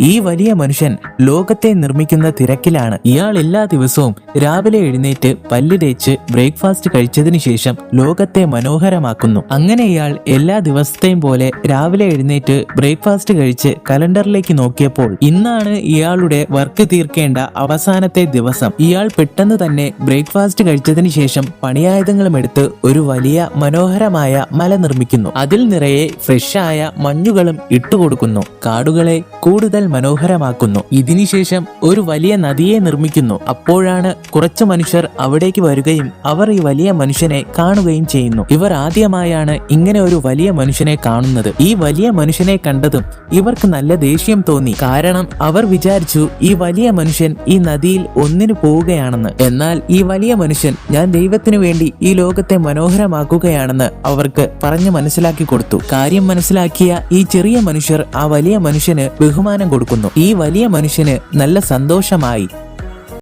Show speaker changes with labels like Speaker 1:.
Speaker 1: ഈ വലിയ മനുഷ്യൻ ലോകത്തെ നിർമ്മിക്കുന്ന തിരക്കിലാണ്. ഇയാൾ എല്ലാ ദിവസവും രാവിലെ എഴുന്നേറ്റ് പല്ല് തേച്ച് ബ്രേക്ക്ഫാസ്റ്റ് കഴിച്ചതിന് ശേഷം ലോകത്തെ മനോഹരമാക്കുന്നു. അങ്ങനെ ഇയാൾ എല്ലാ ദിവസത്തെയും പോലെ രാവിലെ എഴുന്നേറ്റ് ബ്രേക്ക്ഫാസ്റ്റ് കഴിച്ച് കലണ്ടറിലേക്ക് നോക്കിയപ്പോൾ ഇന്നാണ് ഇയാളുടെ വർക്ക് തീർക്കേണ്ട അവസാനത്തെ ദിവസം. ഇയാൾ പെട്ടെന്ന് തന്നെ ബ്രേക്ക്ഫാസ്റ്റ് കഴിച്ചതിന് ശേഷം പണിയായുധങ്ങളും എടുത്ത് ഒരു വലിയ മനോഹരമായ മല നിർമ്മിക്കുന്നു. അതിൽ നിറയെ ഫ്രഷായ മഞ്ഞുകളും ഇട്ടുകൊടുക്കുന്നു. കാടുകളെ കൂടുതൽ മനോഹരമാക്കുന്നു. ഇതിനുശേഷം ഒരു വലിയ നദിയെ നിർമ്മിക്കുന്നു. അപ്പോഴാണ് കുറച്ച് മനുഷ്യർ അവിടേക്ക് വരികയും അവർ ഈ വലിയ മനുഷ്യനെ കാണുകയും ചെയ്യുന്നു. ഇവർ ആദ്യമായാണ് ഇങ്ങനെ ഒരു വലിയ മനുഷ്യനെ കാണുന്നത്. ഈ വലിയ മനുഷ്യനെ കണ്ടതും ഇവർക്ക് നല്ല ദേഷ്യം തോന്നി. കാരണം അവർ വിചാരിച്ചു ഈ വലിയ മനുഷ്യൻ ഈ നദിയിൽ ഒന്നിനു പോവുകയാണെന്ന്. എന്നാൽ ഈ വലിയ മനുഷ്യൻ ഞാൻ ദൈവത്തിനു വേണ്ടി ഈ ലോകത്തെ മനോഹരമാക്കുകയാണെന്ന് അവർക്ക് പറഞ്ഞു മനസ്സിലാക്കി കൊടുത്തു. കാര്യം മനസ്സിലാക്കിയ ഈ ചെറിയ മനുഷ്യർ ആ വലിയ മനുഷ്യന് ബഹുമാനം കൊടുക്കുന്നു. ഈ വലിയ മനുഷ്യന് നല്ല സന്തോഷമായി